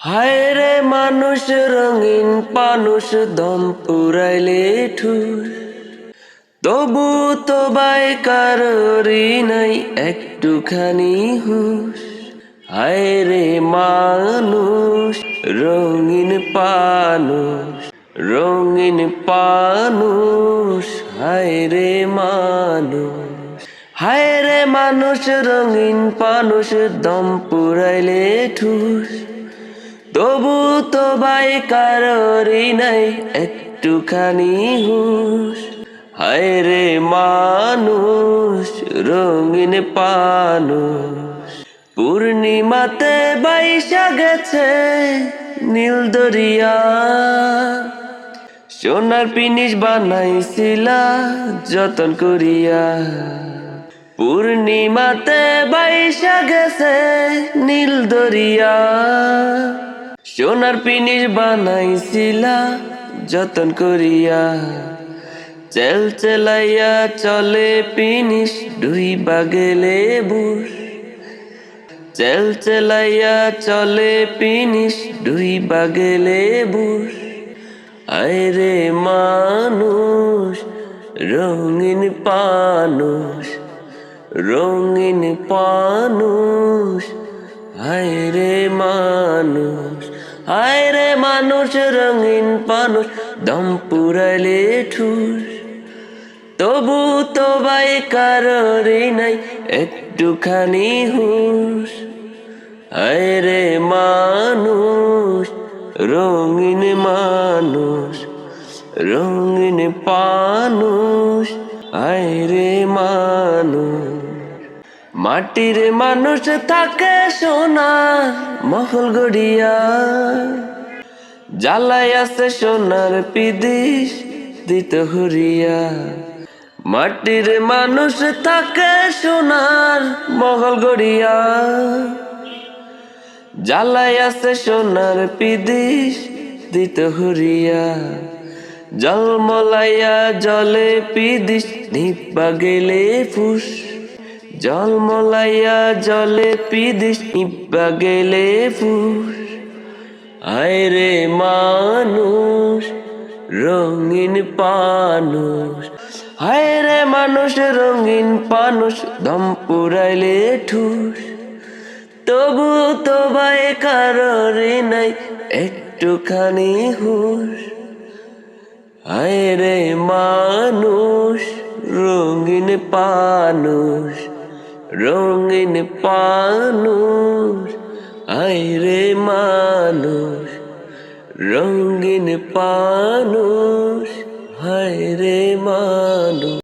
হায় রে মানুষ রঙিন পানুষ দম পুরাইলে ঠুর। তবু তো বাই কারোরই নাই একটুখানি হুশ। হায় রে মানুষ রঙিন পানুষ রঙিন পানুষ হায় রে মানুষ। হায় রে মানুষ রঙিন পানুষ দম পুরাইলে ঠুস। তবু তো বাই কারোরই নাই, একটুখানি হুশ। হায় রে মানুষ, রঙিন পানুষ। পূর্ণিমাতে বাইশা গেছে নীল দরিয়া। সোনার পিনিস বানাইছিলা যতন করিয়া। পূর্ণিমাতে বাইশা গেছে নীল দরিয়া। সোনার পিনিস বানাইছিলা, যতন করিয়া। চেল চেলাইয়া চলে পিনিস দুই বাগেলে বুস চেল চেলাইয়া চলে পিনিস দুই বাগেলে বুস আরে মানুষ, রঙিন পানুষ রঙিন পানুষ। রঙিন পানুষ দম পুরাইলে ঠুস। তবু তো বাই কারোরই নাই, একটুখানি হুশ। হায় রে মানুষ, রঙিন মানুষ, রঙিন পানুষ। হায় রে মানুষ, মাটির মানুষ থাকে সোনা, মহল গড়িয়া। জ্বালাই আছে সোনার পিদিস দিত হরিয়া। মাটির মানুষ থাকে সোনার মহল গড়িয়া। জ্বালাই আছে সোনার পিদিস দিত হরিয়া। জলমলাইয়া জলে পিদিস নিপা গেলে ফুস। জলমলাইয়া জলে পিদিস নিপা গেলে ফুস। আয় রে মানুষ, রঙিন পানুষ। হায় রে মানুষ, রঙিন পানুষ, দম পুরাইলে ঠুস। তবু তো ভাই কারোরই নাই, একটুখানি হুশ। হায় রে মানুষ, রঙিন পানুষ রঙিন পানুষ। আইরে মানুষ রঙিন পানুষ হায় রে মানুষ।